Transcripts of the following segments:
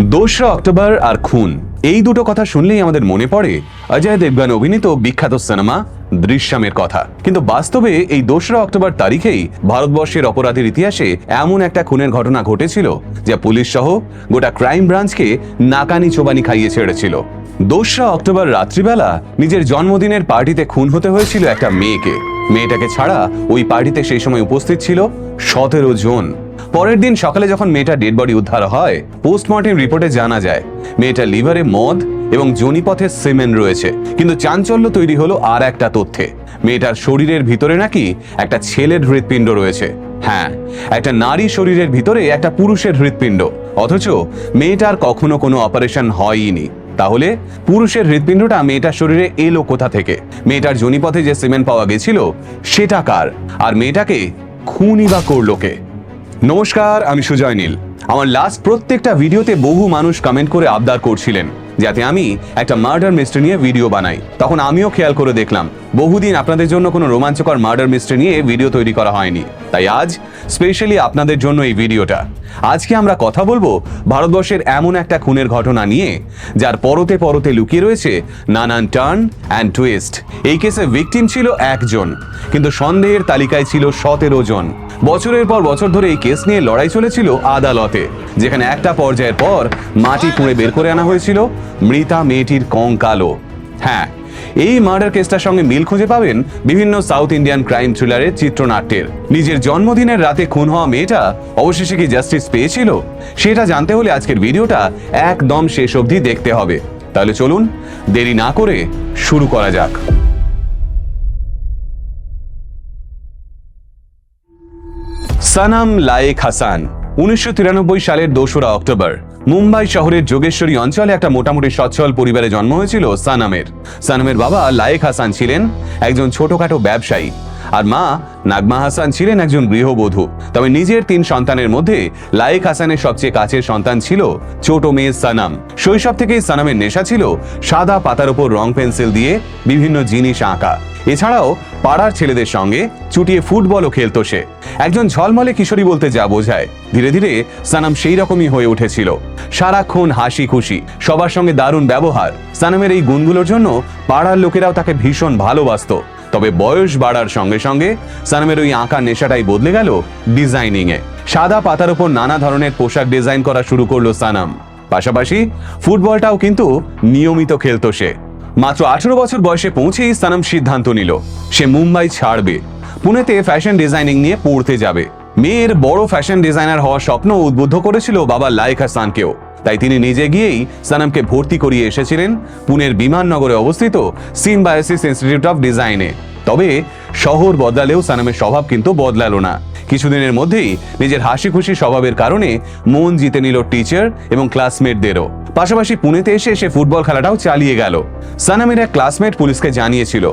দোসরা অক্টোবর আর খুন। এই দুটো কথা শুনলেই আমাদের মনে পড়ে অজয় দেবগান অভিনীত বিখ্যাত সিনেমা দৃশ্যমের কথা। কিন্তু বাস্তবে এই দোসরা অক্টোবর তারিখেই ভারতবর্ষের অপরাধের ইতিহাসে এমন একটা খুনের ঘটনা ঘটেছিল, যা পুলিশ সহ গোটা ক্রাইম ব্রাঞ্চকে নাকানি চোবানি খাইয়ে ছেড়েছিল। দোসরা অক্টোবর রাত্রিবেলা নিজের জন্মদিনের পার্টিতে খুন হতে হয়েছিল একটা মেয়েকে। মেয়েটাকে ছাড়া ওই পার্টিতে সেই সময় উপস্থিত ছিল সতেরো জন। পরের দিন সকালে যখন মেয়েটা ডেড বডি উদ্ধার হয় পোস্টমর্টেম রিপোর্টে জানা যায় মেয়েটা লিভারে মদ এবং জনিপথে সিমেন্ট রয়েছে। কিন্তু চাঞ্চল্য তৈরি হলো আর একটা তথ্যে। মেয়েটার শরীরের ভিতরে নাকি একটা ছেলের হৃৎপিণ্ড রয়েছে। হ্যাঁ একটা নারী শরীরের ভিতরে একটা পুরুষের হৃৎপিণ্ড। অথচ মেয়েটার কখনো কোনো অপারেশন হয়ইনি। তাহলে পুরুষের হৃৎপিণ্ডটা মেয়েটার শরীরে এলো কোথা থেকে? মেয়েটার জনিপথে যে সিমেন্ট পাওয়া গেছিল, সেটা কার? আর মেয়েটাকে খুনই বা করল কে? নমস্কার, আমি সুজয় নীল। আমার লাস্ট প্রত্যেকটা ভিডিওতে বহু মানুষ কমেন্ট করে আবদার করছিলেন, যাতে আমি একটা মার্ডার মিস্ট্রি নিয়ে ভিডিও বানাই। তখন আমিও খেয়াল করে দেখলাম বহুদিন আপনাদের জন্য কোনো রোমাঞ্চকর মার্ডার মিস্ট্রি নিয়ে ভিডিও তৈরি করা হয়নি। তাই আজ স্পেশালি আপনাদের জন্য এই ভিডিওটা আজকে আমরা কথা বলব ভারতবর্ষের এমন একটা খুনের ঘটনা নিয়ে, যার পরতে পরতে লুকিয়ে রয়েছে নানান টার্ন অ্যান্ড টুইস্ট এই কেসে ভিকটিম ছিল একজন, কিন্তু সন্দেহের তালিকায় ছিল সতেরো জন। বছরের পর বছর ধরে এই কেস নিয়ে লড়াই চলেছিল আদালতে, যেখানে একটা পর্যায়ের পর মাটি খুঁড়ে বের করে আনা হয়েছিল মৃতা মেয়েটির কঙ্কালো হ্যাঁ এই মার্ডার কেসটার সঙ্গে মিল খুঁজে পাবেন বিভিন্ন সাউথ ইন্ডিয়ান ক্রাইম থ্রিলারের চিত্রনাট্যের। নিজের জন্মদিনের রাতে খুন হওয়া মেয়েটা অবশেষে কি জাস্টিস পেয়েছিল? সেটা জানতে হলে আজকের ভিডিওটা একদম শেষ অবধি দেখতে হবে। তাহলে চলুন, দেরি না করে শুরু করা যাক। সানাম লায়েক হাসান, উনিশশো তিরানব্বই সালের দোসরা অক্টোবর। মুম্বাই শহরের যোগেশ্বরী অঞ্চলে একটা মোটামুটি সচ্ছল পরিবারে জন্ম হয়েছিল সানামের। সানামের বাবা লায়েক হাসান ছিলেন একজন ছোটখাটো ব্যবসায়ী। আর মা নাগমা হাসান ছিলেন একজন গৃহবধূ। তবে নিজের তিন সন্তানের মধ্যে লায়েক হাসানের সবচেয়ে কাছের সন্তান ছিল ছোট মেয়ে সানাম। শৈশব থেকেই সানামের নেশা ছিল সাদা পাতার উপর রং পেন্সিল দিয়ে বিভিন্ন জিনিস আঁকা। এছাড়াও পাড়ার ছেলেদের সঙ্গে চুটিয়ে ফুটবলও খেলতো সে। একজন ঝলমলে কিশোরী বলতে যা বোঝায়, ধীরে ধীরে সানাম সেই রকমই হয়ে উঠেছিল। সারাক্ষণ হাসি খুশি সবার সঙ্গে দারুণ ব্যবহার। সানামের এই গুণগুলোর জন্য পাড়ার লোকেরাও তাকে ভীষণ ভালোবাসতো। তবে বয়স বাড়ার সঙ্গে সঙ্গে সানামের ওই আঁকার নেশাটাই বদলে গেল ডিজাইনিং এ সাদা পাতার উপর নানা ধরনের পোশাক ডিজাইন করা শুরু করল সানাম। পাশাপাশি ফুটবলটাও কিন্তু নিয়মিত খেলতো সে। মাত্র আঠেরো বছর বয়সে পৌঁছেই সানাম সিদ্ধান্ত নিল, সে মুম্বাই ছাড়বে। পুনেতে ফ্যাশন ডিজাইনিং নিয়ে পড়তে যাবে। মেয়ের বড় ফ্যাশন ডিজাইনার হওয়ার স্বপ্ন উদ্বুদ্ধ করেছিল বাবা লাইক হাসানকেও তাই তিনি নিজে গিয়েই সানামকে ভর্তি করিয়ে এসেছিলেন পুনের বিমাননগরে অবস্থিত সিম্বায়োসিস ইনস্টিটিউট অফ ডিজাইনে। তবে শহর বদলালেও সানামের স্বভাব কিন্তু বদলালো না। কিছুদিনের মধ্যেই নিজের হাসি খুশি স্বভাবের কারণে মন জিতে নিল টিচার এবং ক্লাসমেটদেরও। পাশাপাশি পুনেতে এসে সে ফুটবল খেলাটাও চালিয়ে গেল। সানামের এক ক্লাসমেট পুলিশকে জানিয়েছিল,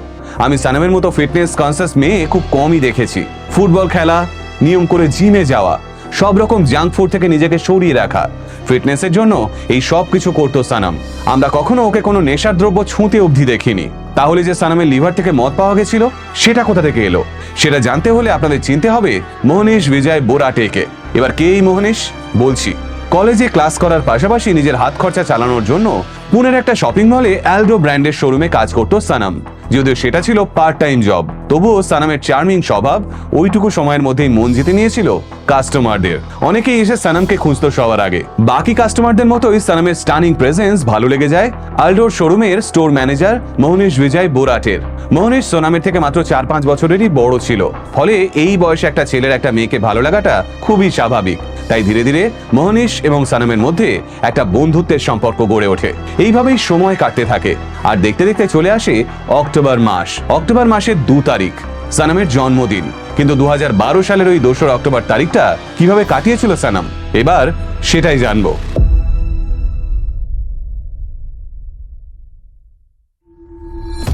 আমি সানামের মতো ফিটনেস কনসিয়াস মেয়ে খুব কমই দেখেছি। ফুটবল খেলা, নিয়ম করে জিমে যাওয়া সব রকম জাঙ্ক ফুড থেকে নিজেকে সরিয়ে রাখা। ফিটনেসের জন্য এই সব কিছু করতো সানাম। আমরা কখনো ওকে কোনো নেশার দ্রব্য ছুঁতে অবধি দেখিনি। তাহলে যে সানামের লিভার থেকে মদ পাওয়া গেছিল, সেটা কোথা থেকে এলো? সেটা জানতে হলে আপনাদের চিনতে হবে মোহনীশ বিজয় বোরাটেকে। এবার কে এই মোহনীশ? বলছি, কলেজে ক্লাস করার পাশাপাশি নিজের হাত খরচা চালানোর জন্য পুনের একটা শপিং মলে অ্যালডো ব্র্যান্ডের শোরুমে কাজ করতো সানাম। যদিও সেটা ছিল পার্ট টাইম জব তবুও সানামের চার্মিং স্বভাব ওইটুকু সময়ের মধ্যেই মন জিতে নিয়েছিল কাস্টমারদের অনেকেই এসে সানামকে খুঁজতো সবার আগে। বাকি কাস্টমারদের মতোই সানামের স্টানিং প্রেজেন্স ভালো লেগে যায়। আলডোর শোরুমের স্টোর ম্যানেজার মোহনীশ বিজয় বোরাটের। মোহনীশ সোনামের থেকে মাত্র চার পাঁচ বছরেরই বড় ছিল। ফলে এই বয়সে একটা ছেলের একটা মেয়েকে ভালো লাগাটা খুবই স্বাভাবিক। তাই ধীরে ধীরে মোহনীশ এবং সানামের মধ্যে একটা বন্ধুত্বের সম্পর্ক গড়ে ওঠে। এইভাবেই সময় কাটতে থাকে। আর দেখতে দেখতে চলে আসে অক্টোবর মাস। অক্টোবর মাসের দু তারিখ, সানামের জন্মদিন। কিন্তু দু সালের ওই দোসরা অক্টোবর তারিখটা কীভাবে কাটিয়েছিল সানাম? এবার সেটাই জানব।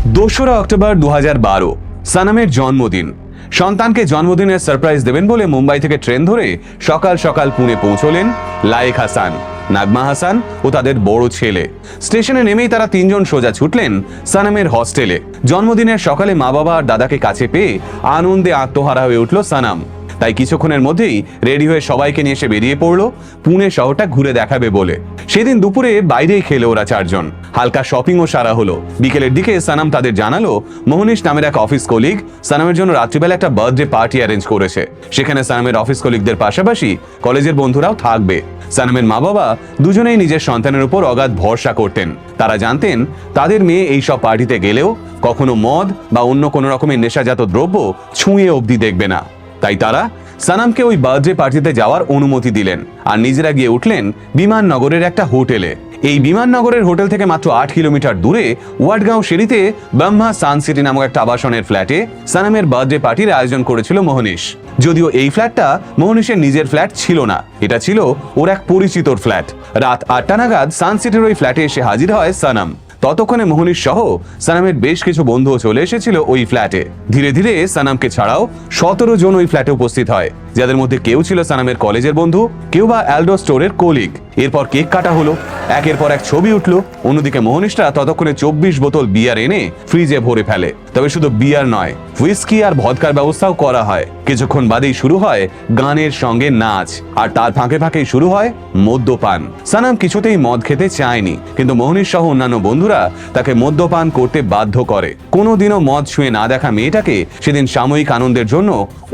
দোসরা অক্টোবর দু হাজার বারো, সানামের জন্মদিন। সন্তানকে জন্মদিনের সারপ্রাইজ দেবেন বলে মুম্বাই থেকে ট্রেন ধরে সকাল সকাল পুনে পৌঁছলেন লায়েক হাসান, নাগমা হাসান ও তাদের বড় ছেলে। স্টেশনে নেমেই তারা তিনজন সোজা ছুটলেন সানামের হস্টেলে। জন্মদিনের সকালে মা বাবা আর দাদাকে কাছে পেয়ে আনন্দে আত্মহারা হয়ে উঠল সানাম। তাই কিছুক্ষণের মধ্যেই রেডি হয়ে সবাইকে নিয়ে এসে বেরিয়ে পড়ল। পুনে শহরটা ঘুরে দেখাবে বলে। সেদিন দুপুরে বাইরেই খেলো ওরা চারজন। হালকা শপিংও সারা হলো। বিকেলের দিকে সানাম তাদের জানালো, মোহনিশ নামের এক অফিস কলিগ সানামের জন্য রাত্রিবেলা একটা বার্থডে পার্টি অ্যারেঞ্জ করেছে। সেখানে সানামের অফিস কলিগদের পাশাপাশি কলেজের বন্ধুরাও থাকবে। সানামের মা বাবা দুজনেই নিজের সন্তানের উপর অগাধ ভরসা করতেন। তারা জানতেন, তাদের মেয়ে এই সব পার্টিতে গেলেও কখনো মদ বা অন্য কোনো রকমের নেশাজাত দ্রব্য ছুঁয়ে অবধি দেখবে না। তাই তারা সানামকে ওই বার্থডে পার্টিতে যাওয়ার অনুমতি দিলেন আর নিজেরা গিয়ে উঠলেন বিমাননগরের একটা হোটেলে। এই বিমাননগরের হোটেল থেকে মাত্র আট কিলোমিটার দূরে ওয়াটগাঁও সিঁড়িতে ব্রহ্মা সান সিটি নামক একটা আবাসনের ফ্ল্যাটে সানামের বার্থডে পার্টির আয়োজন করেছিল মোহনিশ। যদিও এই ফ্ল্যাটটা মোহনিশের নিজের ফ্ল্যাট ছিল না, এটা ছিল ওর এক পরিচিতর ফ্ল্যাট। রাত আটটা নাগাদ সান সিটির ওই ফ্ল্যাটে এসে হাজির হয় সানাম। ততক্ষণে মোহনীর সহ সানামের বেশ কিছু বন্ধুও চলে এসেছিল ওই ফ্ল্যাটে। ধীরে ধীরে সানামকে ছাড়াও সতেরো জন ওই ফ্ল্যাটে উপস্থিত হয়। যাদের মধ্যে কেউ ছিল সানামের কলেজের বন্ধু, কেউ বা অ্যালডো স্টোরের কোলিগ এরপর কেক কাটা হলো। একের পর এক ছবি উঠল। অন্যদিকে মোহনিশটা ততক্ষণে চব্বিশ বোতল বিয়ার এনে ফ্রিজে ভরে ফেলে। তবে শুধু বিয়ার নয় হুইস্কি আর ভদকার ব্যবস্থাও করা হয়। কিছুক্ষণ বাদেই শুরু হয় গানের সঙ্গে নাচ। আর তার ফাঁকে ফাঁকেই শুরু হয় মদ্যপান। সানাম কিছুতেই মদ খেতে চায়নি, কিন্তু মোহনিশ সহ অন্যান্য বন্ধুরা তাকে মদ্যপান করতে বাধ্য করে। কোনোদিনও মদ ছুঁয়ে না দেখা মেয়েটাকে সেদিন সাময়িক আনন্দের জন্য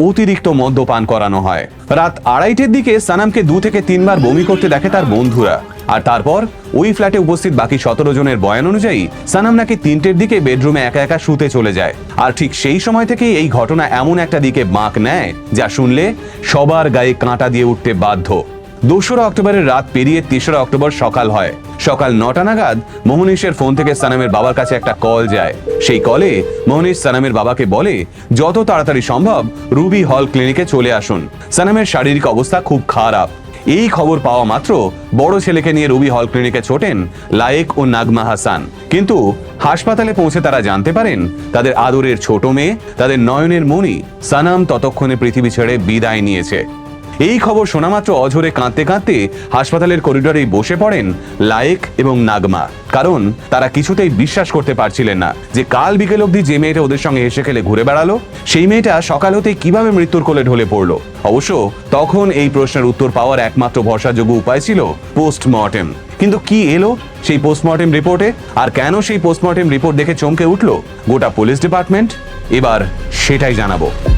অতিরিক্ত মদ্যপান করানো হয়। রাত আড়াইটের দিকে সানামকে দু থেকে তিনবার বমি করতে দেখে তার বন্ধুরা। আর তারপর ওই ফ্ল্যাটে উপস্থিত বাকি সতেরো জনের বয়ান অনুযায়ী, সানাম নাকি তিনটের দিকে বেডরুমে একা একা শুতে চলে যায়। আর ঠিক সেই সময় থেকেই এই ঘটনা এমন একটা দিকে বাঁক নেয়, যা শুনলে সবার গায়ে কাঁটা দিয়ে উঠতে বাধ্য। দোসরা অক্টোবরের রাত পেরিয়ে তেসরা অক্টোবর সকাল হয়। সকাল নটা নাগাদ মোহনীশের ফোন থেকে সানামের বাবার কাছে একটা কল যায়। সেই কলে মোহনীশ সানামের বাবাকে বলে, যত তাড়াতাড়ি সম্ভব রুবি হল ক্লিনিকে চলে আসুন। সানামের শারীরিক অবস্থা খুব খারাপ। এই খবর পাওয়া মাত্র বড় ছেলেকে নিয়ে রুবি হল ক্লিনিকে ছোটেন লায়েক ও নাগমা হাসান। কিন্তু হাসপাতালে পৌঁছে তারা জানতে পারেন, তাদের আদরের ছোট মেয়ে, তাদের নয়নের মণি সানাম ততক্ষণে পৃথিবী ছেড়ে বিদায় নিয়েছে। এই খবর শোনা মাত্র অঝরে কাঁদতে কাঁদতে হাসপাতালের করিডোরেই বসে পড়েন লায়েক এবং নাগমা। কারণ তারা কিছুতেই বিশ্বাস করতে পারছিলেন না যে কাল বিকেল অবধি যে মেয়েটা ওদের সঙ্গে হেসে খেলে ঘুরে বেড়ালো, সেই মেয়েটা সকাল হতে কীভাবে মৃত্যুর কোলে ঢলে পড়ল। অবশ্য তখন এই প্রশ্নের উত্তর পাওয়ার একমাত্র ভরসাযোগ্য উপায় ছিল পোস্টমর্টেম। কিন্তু কি এলো সেই পোস্টমর্টেম রিপোর্টে? আর কেন সেই পোস্টমর্টেম রিপোর্ট দেখে চমকে উঠল গোটা পুলিশ ডিপার্টমেন্ট? এবার সেটাই জানাব।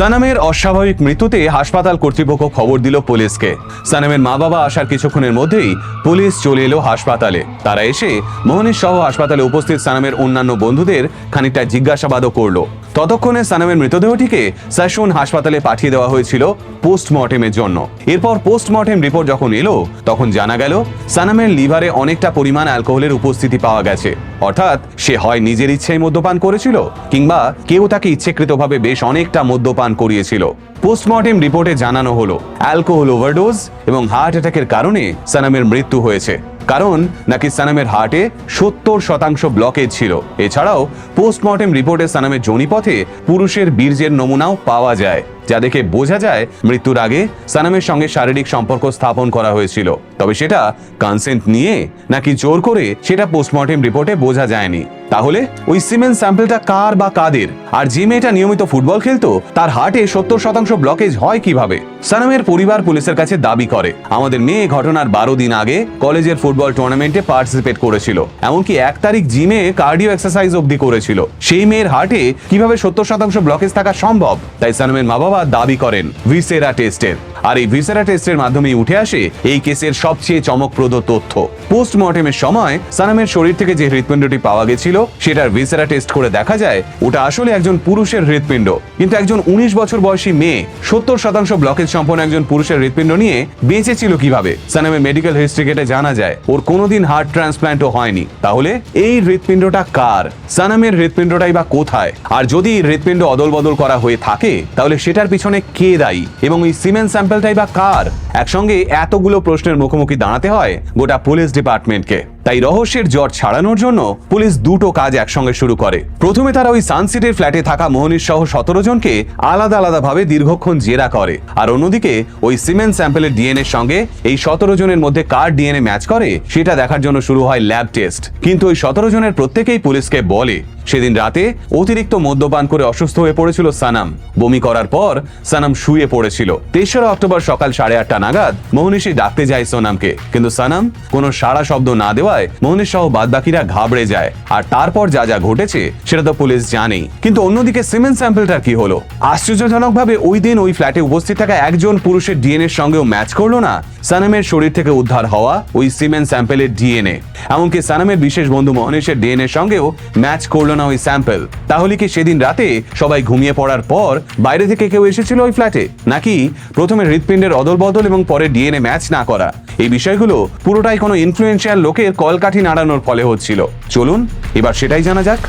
সানামের অস্বাভাবিক মৃত্যুতে হাসপাতাল কর্তৃপক্ষ খবর দিল পুলিশকে। সানামের মা বাবা আসার কিছুক্ষণের মধ্যেই পুলিশ চলে এলো হাসপাতালে। তারা এসে মোহনীশ সহ হাসপাতালে উপস্থিত সানামের অন্যান্য বন্ধুদের খানিকটা জিজ্ঞাসাবাদও করল। ততক্ষণে সানামের মৃতদেহটিকে সেশন হাসপাতালে পাঠিয়ে দেওয়া হয়েছিল পোস্টমর্টেমের জন্য। এরপর পোস্টমর্টেম রিপোর্ট যখন এলো, তখন জানা গেল সানামের লিভারে অনেকটা পরিমাণ অ্যালকোহলের উপস্থিতি পাওয়া গেছে। অর্থাৎ সে হয় নিজের ইচ্ছেই মদ্যপান করেছিল, কিংবা কেউ তাকে ইচ্ছেকৃতভাবে বেশ অনেকটা মদ্যপান করিয়েছিল। পোস্টমর্টেম রিপোর্টে জানানো হলো, অ্যালকোহল ওভারডোজ এবং হার্ট অ্যাটাকের কারণে সানামের মৃত্যু হয়েছে। কারণ নাকি সানামের হার্টে সত্তর শতাংশ ব্লকেজ ছিল। এছাড়াও পোস্টমর্টেম রিপোর্টে সানামের জনিপথে পুরুষের বীর্যের নমুনাও পাওয়া যায়, যা দেখে বোঝা যায় মৃত্যুর আগে সানামের সঙ্গে শারীরিক সম্পর্ক স্থাপন করা হয়েছিল। তবে সেটা কনসেন্ট নিয়ে নাকি জোর করে সেটা পোস্টমর্টেম রিপোর্টে বোঝা যায়নি। তাহলে ওই সিমেন্ট স্যাম্পলটা কার বা কাদের? আর যে মেয়েটা নিয়মিত ফুটবল খেলতো, তার হার্টে সত্তর শতাংশ ব্লকেজ হয় কীভাবে? সানামের পরিবার পুলিশের কাছে দাবি করে, আমাদের মেয়ে ঘটনার বারো দিন আগে কলেজের ফুটবল টুর্নামেন্টে পার্টিসিপেট করেছিল, এমনকি এক তারিখ জিমে কার্ডিও এক্সারসাইজ অবধি করেছিল। সেই মেয়ের হার্টে কীভাবে সত্তর শতাংশ ব্লকেজ থাকা সম্ভব? তাই সানামের মা বাবা দাবি করেন ভিসেরা টেস্টের। আর এই ভিসেরা টেস্টের মাধ্যমেই উঠে আসে এই কেসের সবচেয়ে চমকপ্রদ তথ্য। পোস্টমর্টেমের সময় সানামের শরীর থেকে যে হৃৎপিণ্ডটি পাওয়া গেছিল, সেটার ভিসেরা টেস্ট করে দেখা যায়, ওটা আসলে একজন পুরুষের হৃৎপিণ্ড। কিন্তু একজন উনিশ বছর বয়সী মেয়ে সত্তর শতাংশ ব্লকেজ সম্পন্ন একজন পুরুষের হৃৎপিণ্ড নিয়ে বেঁচে ছিল কীভাবে? সানামের মেডিকেল হিস্ট্রি কেটে জানা যায়, ওর কোনোদিন হার্ট ট্রান্সপ্ল্যান্টও হয়নি। তাহলে এই হৃৎপিণ্ডটা কার? সানামের হৃৎপিণ্ডটাই বা কোথায়? আর যদি হৃৎপিণ্ড অদল বদল করা হয়ে থাকে, তাহলে সেটার পিছনে কে দায়ী? এবং ওই সিমেন্ট স্যাম্পলটাই বা কার? একসঙ্গে এতগুলো প্রশ্নের মুখোমুখি দাঁড়াতে হয় গোটা পুলিশ ডিপার্টমেন্টকে। তাই রহস্যের জ্বর ছাড়ানোর জন্য পুলিশ দুটো কাজ একসঙ্গে শুরু করে। প্রথমে তারা ওই সানসিটির ফ্ল্যাটে থাকা মোহনীশ সহ সতেরো জনকে আলাদা আলাদাভাবে দীর্ঘক্ষণ জেরা করে। আর অন্যদিকে ওই সিমেন্ট স্যাম্পেলের ডিএনএর সঙ্গে এই সতেরো জনের মধ্যে কার ডিএনএ ম্যাচ করে, সেটা দেখার জন্য শুরু হয় ল্যাব টেস্ট। কিন্তু ওই সতেরো জনের প্রত্যেকেই পুলিশকে বলে সেদিন রাতে অতিরিক্ত মদ্যপান করে অসুস্থ হয়ে পড়েছিল সানাম। বমি করার পর সানাম শুয়ে পড়েছিল। তেসরা অক্টোবর সকাল সাড়ে আটটা নাগাদ মোহনিশি ডাকতে যায় সোনামকে। কিন্তু সানাম কোনো সাড়া শব্দ না দেওয়ায় মোহনিশ সহ বাদবাকিরা ঘাবড়ে যায়। আর তারপর যা যা ঘটেছে সেটা তো পুলিশ জানেই। কিন্তু অন্যদিকে সিমেন্ট স্যাম্পলটার কি হলো? আশ্চর্যজনকভাবে ওই দিন ওই ফ্ল্যাটে উপস্থিত থাকা একজন পুরুষের ডিএনএ সঙ্গেও ম্যাচ করল না। সানামের শরীর থেকে উদ্ধার হওয়া ওই সিমেন্ট স্যাম্পেলের ডিএনএ। এমনকি সানামের বিশেষ বন্ধু মহনেশের ডিএনএ সঙ্গেও ম্যাচ করল না ওই স্যাম্পল? তাহলে কি সেদিন রাতে সবাই ঘুমিয়ে পড়ার পর বাইরে থেকে কেউ এসেছিল ওই ফ্ল্যাটে? নাকি প্রথমে হৃৎপিণ্ডের অদল বদল এবং পরে ডিএনএ ম্যাচ না করা? এই বিষয়গুলো পুরোটাই কোনো ইনফ্লুয়েন্সিয়াল লোকের কলকাঠি নাড়ানোর ফলে হচ্ছিল। চলুন, এবার সেটাই জানা যাক।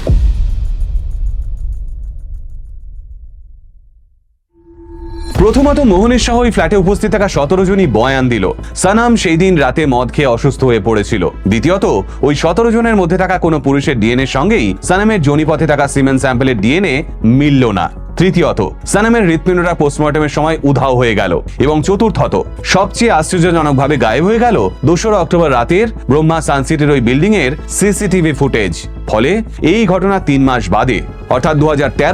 প্রথমত মোহনের শাহ ওই ফ্ল্যাটে উপস্থিত থাকা সতেরো জনই বয়ান দিল। সানাম সেই দিন রাতে মদ খেয়ে অসুস্থ হয়ে পড়েছিল। দ্বিতীয়ত, ওই সতেরো জনের মধ্যে থাকা কোনো পুরুষের ডিএনএ সঙ্গেই সানামের জনিপথে থাকা সিমেন্ট স্যাম্পেলের ডিএনএ মিলল না। তৃতীয়ত, সানামের হৃৎপিণ্ডটা পোস্টমর্টমের সময় উধাও হয়ে গেল এবং চতুর্থত, সবচেয়ে আশ্চর্যজনকভাবে গায়েব হয়ে গেল দোসরা অক্টোবর রাতের ব্রহ্মা সানসিটির ওই বিল্ডিং এর সিসিটিভি ফুটেজ। ফলে এই ঘটনা তিন মাস বাদে, অর্থাৎ দু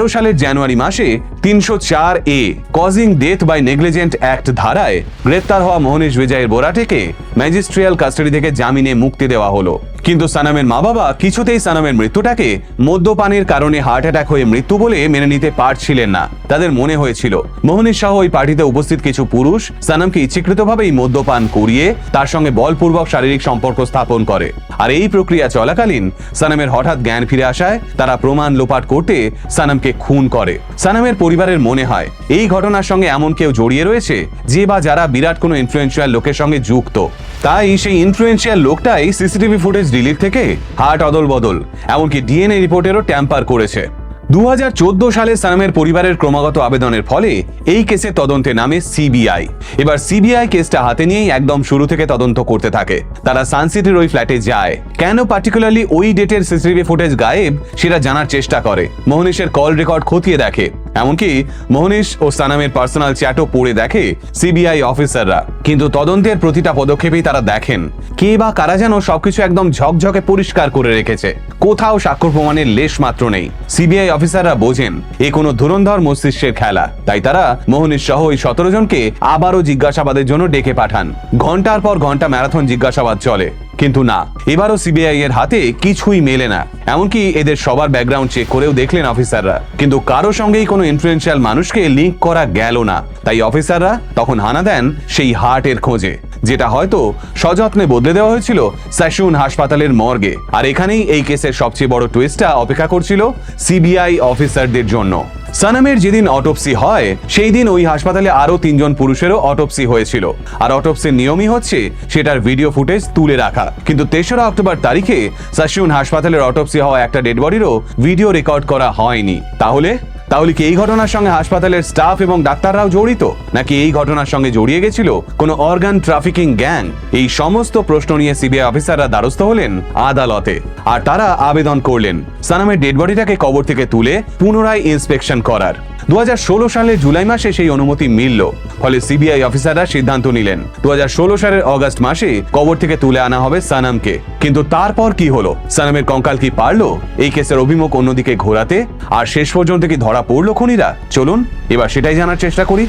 সালের জানুয়ারি মাসে তিনশো চার a causing death by negligent act ধারায় গ্রেপ্তার হওয়া মোহনীশ বিজয়ের বোরাটেকে ম্যাজিস্ট্রিয়াল কাস্টাডি থেকে জামিনে মুক্তি দেওয়া হলো। কিন্তু সানামের মা বাবা কিছুতেই সানামের মৃত্যুটাকে মদ্যপানের কারণে হার্ট অ্যাটাক হয়ে মৃত্যু বলে মেনে নিতে পারছিলেন না। তাদের মনে হয়েছিল মোহনীশ সহ ওই পার্টিতে উপস্থিত কিছু পুরুষ সানামকে ইচ্ছাকৃতভাবেই মদ্যপান করিয়ে তার সঙ্গে বলপূর্বক শারীরিক সম্পর্ক স্থাপন করে। আর এই প্রক্রিয়া চলাকালীন সানামের হঠাৎ জ্ঞান ফিরে আসায় তারা প্রমাণ লোপাট করতে সানামকে খুন করে। সানামের পরিবারের মনে হয়, এই ঘটনার সঙ্গে এমন কেউ জড়িয়ে রয়েছে যে বা যারা বিরাট কোনো ইনফ্লুয়েন্সিয়াল লোকের সঙ্গে যুক্ত। তাই সেই ইনফ্লুয়েন্সিয়াল লোকটাই সিসিটিভি ফুটেজ ডিলিট থেকে হার্ট অদল বদল এমনকি ডিএনএ রিপোর্টেরও ট্যাম্পার করেছে। দু হাজার চোদ্দ সালে সানামের পরিবারের ক্রমাগত আবেদনের ফলে এই কেসের তদন্তে নামে সিবিআই। এবার সিবিআই কেসটা হাতে নিয়েই একদম শুরু থেকে তদন্ত করতে থাকে। তারা সানসিটির ওই ফ্ল্যাটে যায়। কেন পার্টিকুলারলি ওই ডেটের সিসিটিভি ফুটেজ গায়েব সেটা জানার চেষ্টা করে। মোহনীশের কল রেকর্ড খতিয়ে দেখে। এমনকি মোহনীশ ও সানামের পার্সোনাল চ্যাটও পড়ে দেখে সিবিআই অফিসাররা। কিন্তু তদন্তের প্রতিটা পদক্ষেপেই তারা দেখেন। কে বা কারা যেন সবকিছু একদম ঝকঝকে পরিষ্কার করে রেখেছে। কোথাও স্বাক্ষর প্রমাণের লেশ মাত্র নেই। সিবিআই অফিসাররা বোঝেন, এ কোনো ধুরন্ধর মস্তিষ্কের খেলা। তাই তারা মোহনীশ সহ ওই সতেরো জনকে আবারও জিজ্ঞাসাবাদের জন্য ডেকে পাঠান। ঘণ্টার পর ঘণ্টা ম্যারাথন জিজ্ঞাসাবাদ চলে। কিন্তু না, এবারও সিবিআই এর হাতে কিছুই মেলে না। এমনকি এদের সবার ব্যাকগ্রাউন্ড চেক করেও দেখলেন অফিসাররা কিন্তু কারও সঙ্গেই কোনো ইনফ্লুয়েন্সিয়াল মানুষকে লিঙ্ক করা গেল না। তাই অফিসাররা তখন হানা দেন সেই হার্টের খোঁজে। যেটা হয়তো সযত্নে বদলে দেওয়া হয়েছিল স্যাশুন হাসপাতালের মর্গে। আর এখানেই এই কেসের সবচেয়ে বড় টুইস্টটা অপেক্ষা করছিল সিবিআই অফিসারদের জন্য। সানামের যেদিন অটোপসি হয়, সেই দিন ওই হাসপাতালে আরও তিনজন পুরুষেরও অটোপসি হয়েছিল। আর অটোপসির নিয়মই হচ্ছে সেটার ভিডিও ফুটেজ তুলে রাখা। কিন্তু তেসরা অক্টোবর তারিখে সাশুন হাসপাতালের অটোপসি হওয়া একটা ডেড বডিরও ভিডিও রেকর্ড করা হয়নি। তাহলে? তাহলে কি এই ঘটনার সঙ্গে হাসপাতালের স্টাফ এবং ডাক্তাররাও জড়িত? নাকি এই ঘটনার সঙ্গে জড়িয়ে গেছিল কোনো অর্গান ট্রাফিকিং গ্যাং? এই সমস্ত প্রশ্ন নিয়ে সিবিআই অফিসাররা দ্বারস্থ হলেন আদালতে। আর তারা আবেদন করলেন। সানামের ডেড বডিটাকে কবর থেকে তুলে পুনরায় ইন্সপেকশন করার। দু সালের জুলাই মাসে সেই অনুমতি মিলল, ফলে সিবিআই অফিসাররা সিদ্ধান্ত নিলেন। দু হাজার ষোলো সালের অগাস্ট মাসে কবর থেকে তুলে আনা হবে সানামকে। কিন্তু তারপর কি হলো? সানামের কঙ্কাল কি পারল? এই কেসের অভিমুখ অন্যদিকে ঘোরাতে? আর শেষ পর্যন্ত কি ধরা পড়ল খুনিরা? চলুন, এবার সেটাই জানার চেষ্টা করি।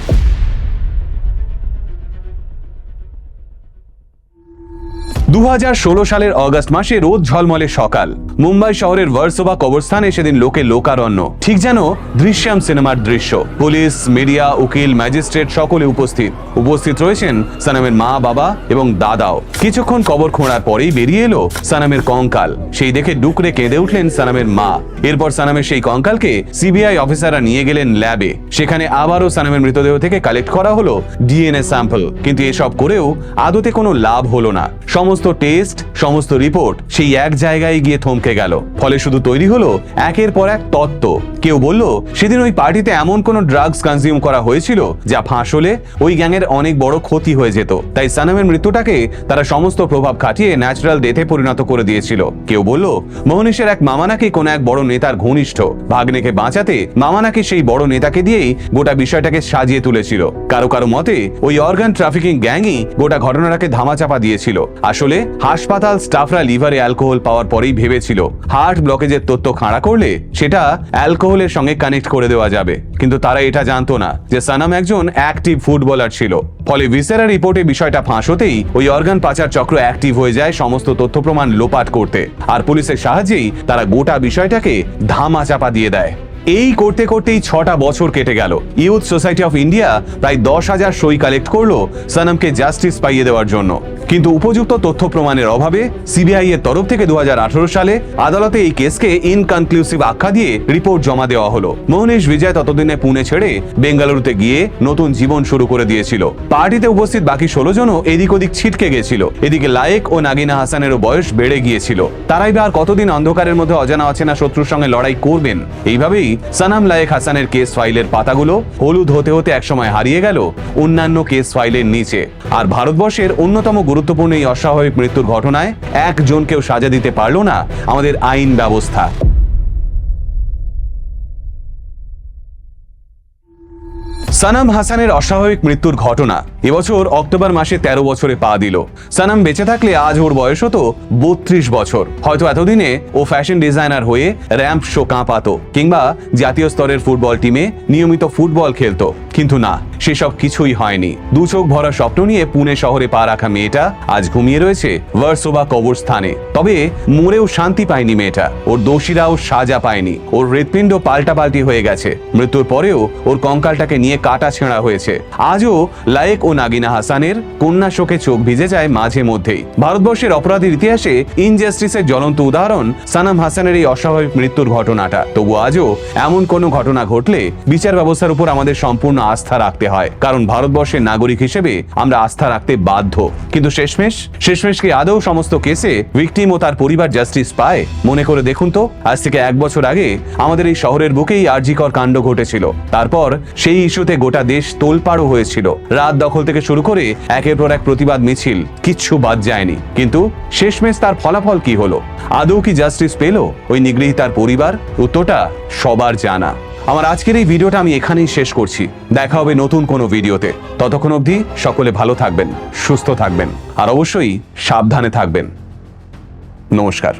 দু হাজার ষোলো সালের অগস্ট মাসে রোদ ঝলমলে সকাল। মুম্বাই শহরের ভার্সোভা কবরস্থানে সেদিন লোকে লোকারণ্য। ঠিক যেন দৃশ্যম সিনেমার দৃশ্য। পুলিশ, মিডিয়া, উকিল, ম্যাজিস্ট্রেট সকলে উপস্থিত। উপস্থিত রয়েছেন সানামের মা, বাবা এবং দাদাও। কিছুক্ষণ কবর খোঁড়ার পরেই বেরিয়ে এলো সানামের কঙ্কাল। সেই দেখে ডুকরে কেঁদে উঠলেন সানামের মা। এরপর সানামের সেই কঙ্কালকে সিবিআই অফিসাররা নিয়ে গেলেন ল্যাবে। সেখানে আবারও সানামের মৃতদেহ থেকে কালেক্ট করা হলো ডিএনএ স্যাম্পল। কিন্তু এসব করেও আদতে কোনো লাভ হলো না। সমস্ত টেস্ট, সমস্ত রিপোর্ট সেই এক জায়গায় গিয়ে থমকে গেল। ফলে শুধু তৈরি হলো একের পর এক তত্ত্ব। কেউ বলল, সেদিন ওই পার্টিতে এমন কোনো ড্রাগস কনজিউম করা হয়েছিল যা ফাঁস হলে ওই গ্যাংয়ের অনেক বড় ক্ষতি হয়ে যেত। তাই সানামের মৃত্যুটাকে তারা সমস্ত প্রভাব খাটিয়ে ন্যাচারাল ডেথে পরিণত করে দিয়েছিল। কেউ বলল, মোহনীশের এক মামা নাকি কোনো এক বড় নেতার ঘনিষ্ঠ। ভাগ্নেকে বাঁচাতে মামা নাকি সেই বড় নেতাকে দিয়েই গোটা বিষয়টাকে সাজিয়ে তুলেছিল। কারও কারও মতে, ওই অর্গান ট্রাফিকিং গ্যাংই গোটা ঘটনাটাকে ধামাচাপা দিয়েছিল। আসলে তবে হাসপাতাল স্টাফরা লিভারে অ্যালকোহল পাওয়ার পরেই ভেবেছিল, হার্ট ব্লকেজের তথ্য খাড়া করলে সেটা অ্যালকোহলের সঙ্গে কানেক্ট করে দেওয়া যাবে। কিন্তু তারা এটা জানতো না যে সানাম একজন অ্যাক্টিভ ফুটবলার ছিল। ফলে ভিসেরা রিপোর্টে বিষয়টা ফাঁস হতেই ওই অর্গান পাচার চক্র অ্যাক্টিভ হয়ে যায় সমস্ত তথ্য প্রমাণ লোপাট করতে। আর পুলিশের সাহায্যেই তারা গোটা বিষয়টাকে ধামা চাপা দিয়ে দেয়। এই করতে করতেই ছটা বছর কেটে গেল। ইউথ সোসাইটি অফ ইন্ডিয়া প্রায় দশ হাজার সই কালেক্ট করল সনমকে জাস্টিস পাইয়ে দেওয়ার জন্য। কিন্তু উপযুক্ত তথ্য প্রমাণের অভাবে সিবিআই এর তরফ থেকে দু হাজার আঠারো সালে আদালতে এই কেসকে ইনকনক্লুসিভ আখ্যা দিয়ে রিপোর্ট জমা দেওয়া হলো। মোহনেশ বিজয় ততদিনে পুনে ছেড়ে বেঙ্গালুরুতে গিয়ে নতুন জীবন শুরু করে দিয়েছিল। পার্টিতে উপস্থিত বাকি ষোলো জনও এদিক ওদিক ছিটকে গেছিল। এদিকে লায়েক ও নাগিনা হাসানেরও বয়স বেড়ে গিয়েছিল। তারাই বা আর কতদিন অন্ধকারের মধ্যে অজানা অচেনা শত্রুর সঙ্গে লড়াই করবেন? এইভাবেই সানাম লায়েক হাসানের কেস ফাইলের পাতাগুলো হলুদ হতে হতে একসময় হারিয়ে গেল অন্যান্য কেস ফাইলের নিচে। আর ভারতবর্ষের অন্যতম গুরুত্বপূর্ণ এই অস্বাভাবিক মৃত্যুর ঘটনায় একজনকেও সাজা দিতে পারল না আমাদের আইন ব্যবস্থা। সানাম হাসানের অস্বাভাবিক মৃত্যুর ঘটনা এবছর অক্টোবর মাসে তেরো বছরে পা দিল। সানাম বেঁচে থাকলে আজ ওর বয়স হতো বত্রিশ বছর। হয়তো এতদিনে ও ফ্যাশন ডিজাইনার হয়ে র্যাম্প শো কাঁপাতো কিংবা জাতীয় স্তরের ফুটবল টিমে নিয়মিত ফুটবল খেলতো। কিন্তু না, সেসব কিছুই হয়নি। দু চোখ ভরা স্বপ্ন নিয়ে পুনে শহরে পা রাখা মেয়েটা আজ ঘুমিয়ে রয়েছে ভার্সোভা কবরস্থানে তবে মরেও শান্তি পায়নি মেয়েটা। ওর দোষীরাও সাজা পায়নি। ওর হৃৎপিণ্ড পাল্টাপাল্টি হয়ে গেছে। মৃত্যুর পরেও ওর কঙ্কালটাকে নিয়ে কাটা ছেঁড়া হয়েছে। আজও লায়েক ও নাগিনা হাসানের কন্যা শোকে চোখ ভিজে যায় মাঝে মধ্যেই। ভারতবর্ষের অপরাধের ইতিহাসে ইনজাস্টিসের জ্বলন্ত উদাহরণ সানাম হাসানের এই অস্বাভাবিক মৃত্যুর ঘটনাটা। তবু আজও এমন কোনো ঘটনা ঘটলে বিচার ব্যবস্থার উপর আমাদের সম্পূর্ণ আস্থা রাখতে হয়। কারণ ভারতবর্ষের নাগরিক হিসেবে আমরা আস্থা রাখতে বাধ্য। কিন্তু শেষমেশ শেষমেশ কি আদৌ সমস্ত কেসে ভিকটিম ও তার পরিবার জাস্টিস পায়? মনে করে দেখুন তো, আজ থেকে এক বছর আগে আমাদের এই শহরের বুকেই আরজিকর কাণ্ড ঘটেছিল। তারপর সেই ইস্যুতে গোটা দেশ তোলপাড়ও হয়েছিল। রাত দখল থেকে শুরু করে একের পর এক প্রতিবাদ মিছিল, কিচ্ছু বাদ যায়নি। কিন্তু শেষমেশ তার ফলাফল কি হলো? আদৌ কি জাস্টিস পেল ওই নিগৃহীতার পরিবার? উত্তরটা সবার জানা। আমার আজকের এই ভিডিওটা আমি এখানেই শেষ করছি। দেখা হবে নতুন কোনো ভিডিওতে। ততক্ষণ অবধি সকলে ভালো থাকবেন, সুস্থ থাকবেন, আর অবশ্যই সাবধানে থাকবেন। নমস্কার।